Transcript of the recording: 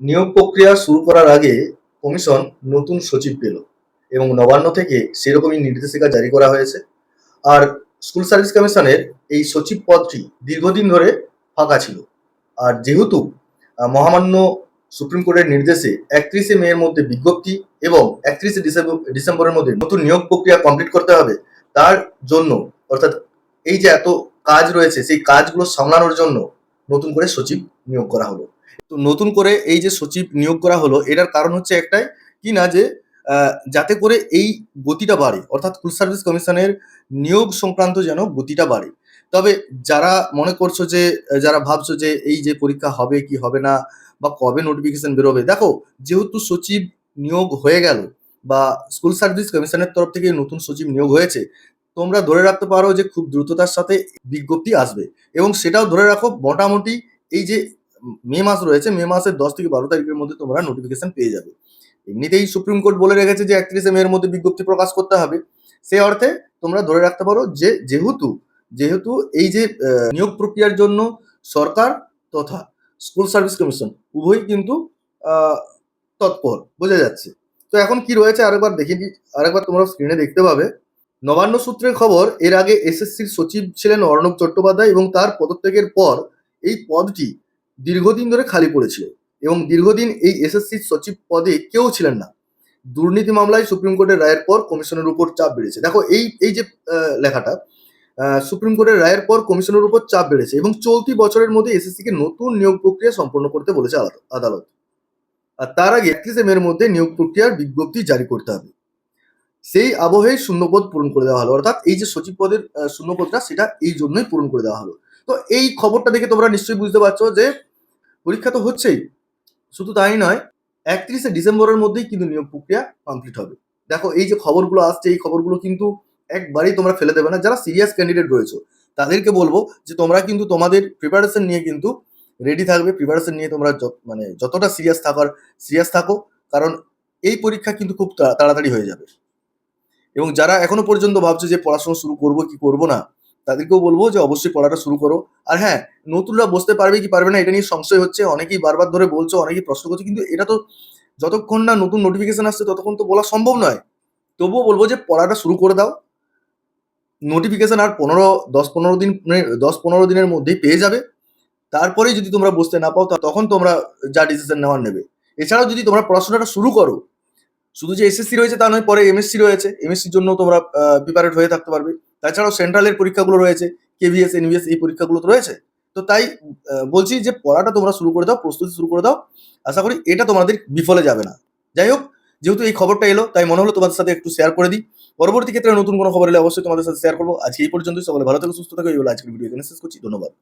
নিয়োগ প্রক্রিয়া শুরু করার আগে কমিশন নতুন সচিব পেল এবং নবান্ন থেকে সেরকমই নির্দেশিকা জারি করা হয়েছে। আর স্কুল সার্ভিস কমিশনের এই সচিব পদটি দীর্ঘদিন ধরে ফাঁকা ছিল। আর যেহেতু মহামান্য সুপ্রিম কোর্টের নির্দেশে একত্রিশে মে এর মধ্যে বিজ্ঞপ্তি এবং একত্রিশে ডিসেম্বর, ডিসেম্বরের মধ্যে নতুন নিয়োগ প্রক্রিয়া কমপ্লিট করতে হবে, তার জন্য, অর্থাৎ এই যে এত কাজ রয়েছে, সেই কাজগুলো সামলানোর জন্য নতুন করে সচিব নিয়োগ করা হলো। তো নতুন করে এই যে সচিব নিয়োগ করা হলো, এটার কারণ হচ্ছে একটাই কি না যে যাতে করে এই গতিটা বাড়ে, অর্থাৎ স্কুল সার্ভিস কমিশনের নিয়োগ সংক্রান্ত যেন গতিটা বাড়ে। তবে যারা মনে করছ যে, যারা ভাবছ যে এই যে পরীক্ষা হবে কি হবে না, বা কবে নোটিফিকেশন বেরোবে, দেখো, যেহেতু সচিব নিয়োগ হয়ে গেল, বা স্কুল সার্ভিস কমিশনের তরফ থেকে নতুন সচিব নিয়োগ হয়েছে, তোমরা ধরে রাখতে পারো যে খুব দ্রুততার সাথে বিজ্ঞপ্তি আসবে। এবং সেটাও ধরে রাখো, মোটামুটি এই যে মে মাস রয়েছে, মে মাসের দশ থেকে বারো তারিখের মধ্যে তোমরা নোটিফিকেশন পেয়ে যাবে। এমনিতেই সুপ্রিম কোর্ট বলে রেখেছে যে একত্রিশে মের মধ্যে বিজ্ঞপ্তি প্রকাশ করতে হবে। সেই অর্থে তোমরা ধরে রাখতে পারো যে যেহেতু যেহেতু এই যে নিয়োগ প্রক্রিয়ার জন্য সরকার তথা স্কুল সার্ভিস কমিশন উভয়ই কিন্তু তৎপর, বোঝা যাচ্ছে। তো এখন কি রয়েছে আরেকবার দেখে দি আরেকবার তোমরা স্ক্রিনে দেখতে পাবে। নবান্ন সূত্রের খবর, এর আগে এসএসসির সচিব ছিলেন অর্ণব চট্টোপাধ্যায় এবং তার পদত্যাগের পর এই পদটি দীর্ঘদিন ধরে খালি পড়েছিল এবং দীর্ঘদিন এই এসএসসির সচিব পদে কেউ ছিলেন না। দুর্নীতি মামলায় সুপ্রিম কোর্টের রায়ের পর কমিশনের উপর চাপ বেড়েছে। দেখো, এই এই যে লেখাটা সুপ্রিম কোর্টের রায়ের পর কমিশনের উপর চাপ বেড়েছে এবং চলতি বছরের মধ্যে এসএসসি কে নতুন নিয়োগ প্রক্রিয়া সম্পন্ন করতে বলেছে আদালত- আর তার আগে একত্রিশে মের মধ্যে নিয়োগ প্রক্রিয়ার বিজ্ঞপ্তি জারি করতে হবে। সেই আবহেই শূন্যপদ পূরণ করে দেওয়া হলো। অর্থাৎ এই যে সচিব পদের শূন্যপদটা, সেটা এই জন্যই পূরণ করে দেওয়া হলো। তো এই খবরটা দেখে তোমরা নিশ্চয়ই বুঝতে পারছ যে পরীক্ষা তো হচ্ছেই। শুধু তাই নয়, একত্রিশে ডিসেম্বরের মধ্যেই কিন্তু নিয়োগ প্রক্রিয়া কমপ্লিট হবে। দেখো, এই যে খবরগুলো আসছে, এই খবরগুলো কিন্তু একবারেই তোমরা ফেলে দেবে না। যারা সিরিয়াস ক্যান্ডিডেট রয়েছে, তাদেরকে বলব যে তোমরা কিন্তু তোমাদের প্রিপারেশন নিয়ে কিন্তু রেডি থাকবে। প্রিপারেশন নিয়ে তোমরা মানে যতটা সিরিয়াস থাকার সিরিয়াস থাকো, কারণ এই পরীক্ষা কিন্তু খুব তাড়াতাড়ি হয়ে যাবে। এবং যারা এখনও পর্যন্ত ভাবছে যে পড়াশোনা শুরু করব কি করব না তাদেরকেও বলব যে অবশ্যই পড়াটা শুরু করো। আর হ্যাঁ নতুনরা বসতে পারবে কি পারবে না এটা নিয়ে সংশয় হচ্ছে, অনেকেই বারবার ধরে বলছো, অনেকেই প্রশ্ন করছে, কিন্তু এটা তো যতক্ষণ না নতুন নোটিফিকেশন আসছে ততক্ষণ তো বলা সম্ভব নয়। তবুও বলব যে পড়াটা শুরু করে দাও। নোটিফিকেশন আর পনেরো, দশ পনেরো দিন মানে দশ পনেরো দিনের মধ্যেই পেয়ে যাবে। তারপরেই যদি তোমরা বসতে না পাও তখন তোমরা যা ডিসিশন নেওয়ার নেবে। এছাড়াও যদি তোমরা পড়াশোনাটা শুরু করো, শুধু যে এসএসসি রয়েছে তা নয়, পরে এমএসসি রয়েছে। এমএসসির জন্য তোমরা প্রিপারেড হয়ে থাকতে পারবে। তাছাড়াও সেন্ট্রালের পরীক্ষাগুলো রয়েছে কেভিএস এনভিএস এই পরীক্ষাগুলো তো রয়েছে। তো তাই বলছি যে পড়াটা তোমরা শুরু করে দাও, প্রস্তুতি শুরু করে দাও। আশা করি এটা তোমাদের বিফলে যাবে না। যাই হোক, যেহেতু এই খবরটা এলো, তাই মনে হলো তোমাদের সাথে একটু শেয়ার করে দিই। পরবর্তী ক্ষেত্রে নতুন কোনো খবর এলে অবশ্যই তোমাদের সাথে শেয়ার করব। আজকে এই পর্যন্তই, সকলে ভালো থেকে, সুস্থ থাকো। এই আজকের ভিডিও এখানে শেষ করছি। ধন্যবাদ।